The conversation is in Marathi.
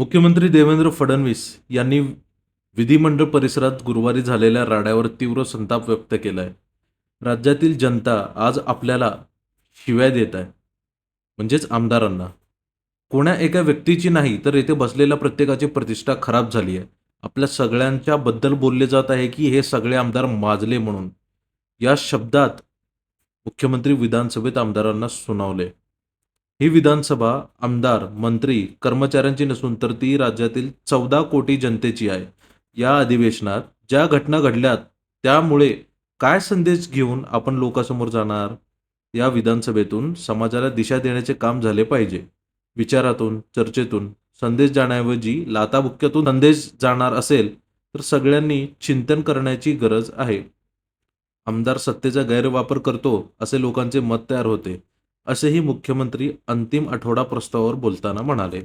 मुख्यमंत्री देवेंद्र फडणवीस यांनी विधिमंडळ परिसरात गुरुवारी झालेल्या राड्यावर तीव्र संताप व्यक्त केला आहे राज्यातील जनता आज आपल्याला शिव्या देत आहे. म्हणजेच आमदारांना. कोण्या एका व्यक्तीची नाही तर येथे बसलेल्या प्रत्येकाची प्रतिष्ठा खराब झाली आहे. आपल्या सगळ्यांच्या बद्दल बोलले जात आहे की हे सगळे आमदार माजले म्हणून. या शब्दात मुख्यमंत्री विधानसभेत आमदारांना सुनावले. ही विधानसभा आमदार मंत्री कर्मचाऱ्यांची नसून तर ती राज्यातील चौदा कोटी जनतेची आहे. या अधिवेशनात ज्या घटना घडल्यात त्यामुळे काय संदेश घेऊन आपण लोकांसमोर जाणार? या विधानसभेतून समाजाला दिशा देण्याचे काम झाले पाहिजे. विचारातून चर्चेतून संदेश जाण्याऐवजी लाताबुक्क्यातून संदेश जाणार असेल तर सगळ्यांनी चिंतन करण्याची गरज आहे. आमदार सत्तेचा गैरवापर करतो असे लोकांचे मत तयार होते. असेही मुख्यमंत्री अंतिम आठवडा प्रस्तावावर बोलताना म्हणाले.